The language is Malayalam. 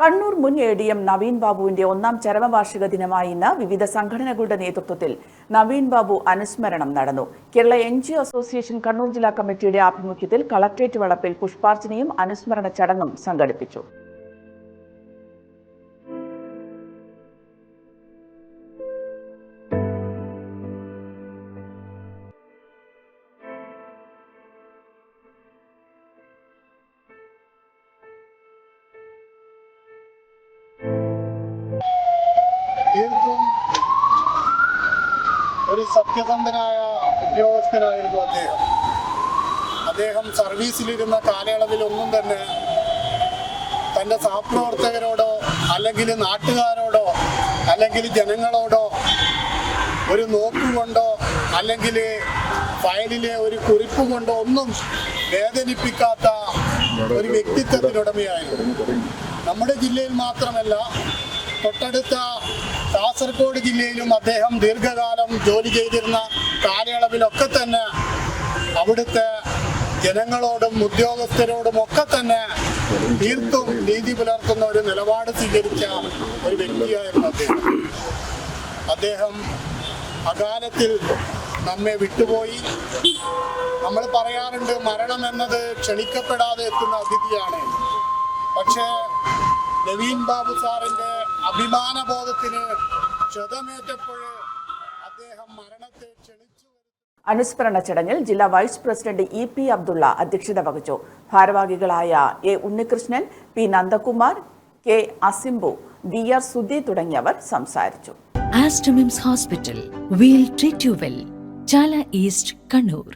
കണ്ണൂർ മുൻ എ ഡി എം നവീൻ ബാബുവിന്റെ ഒന്നാം ചരമവാർഷിക ദിനമായ ഇന്ന് വിവിധ സംഘടനകളുടെ നേതൃത്വത്തിൽ നവീൻ ബാബു അനുസ്മരണം നടന്നു. Kerala N G association Kannur ജില്ലാ കമ്മിറ്റിയുടെ ആഭിമുഖ്യത്തിൽ കളക്ട്രേറ്റ് വളപ്പിൽ പുഷ്പാർച്ചനയും അനുസ്മരണ ചടങ്ങും സംഘടിപ്പിച്ചു. ഒരു സത്യസന്ധനായ ഉദ്യോഗസ്ഥനായിരുന്നു അദ്ദേഹം. അദ്ദേഹം സർവീസിലിരുന്ന കാലയളവിലൊന്നും തന്നെ തന്റെ സഹപ്രവർത്തകരോടോ അല്ലെങ്കിൽ നാട്ടുകാരോടോ അല്ലെങ്കിൽ ജനങ്ങളോടോ ഒരു നോക്കുകൊണ്ടോ അല്ലെങ്കിൽ ഫയലിലെ ഒരു കുറിപ്പ് കൊണ്ടോ ഒന്നും വേദനിപ്പിക്കാത്ത ഒരു വ്യക്തിത്വത്തിനുടമയായിരുന്നു. നമ്മുടെ ജില്ലയിൽ മാത്രമല്ല തൊട്ടടുത്ത കാസർഗോഡ് ജില്ലയിലും അദ്ദേഹം ദീർഘകാലം ജോലി ചെയ്തിരുന്ന കാലയളവിലൊക്കെ തന്നെ അവിടുത്തെ ജനങ്ങളോടും ഉദ്യോഗസ്ഥരോടും ഒക്കെ തന്നെ തീർത്തും നീതി പുലർത്തുന്ന ഒരു നിലപാട് സ്വീകരിച്ച ഒരു വ്യക്തിയായിരുന്നു അദ്ദേഹം. അദ്ദേഹം അകാലത്തിൽ നമ്മെ വിട്ടുപോയി. നമ്മൾ പറയാറുണ്ട് മരണം എന്നത് ക്ഷണിക്കപ്പെടാതെ എത്തുന്ന അതിഥിയാണ്. പക്ഷേ നവീൻ ബാബു സാറിന്റെ അഭിമാനബോധത്തിന് ക്ഷതമേറ്റപ്പോൾ അദ്ദേഹം മരണത്തെ ക്ഷണിച്ചു. അനുസ്മരണ ചടങ്ങിൽ ജില്ലാ vice president E P Abdulla അധ്യക്ഷത വഹിച്ചു. ഭാരവാഹികളായ A Unnikrishnan P Nandakumar K അസിംബു V R Sudhi തുടങ്ങിയവർ സംസാരിച്ചു. Aster MIMS hospital we'll treat you well Chala east Kannur.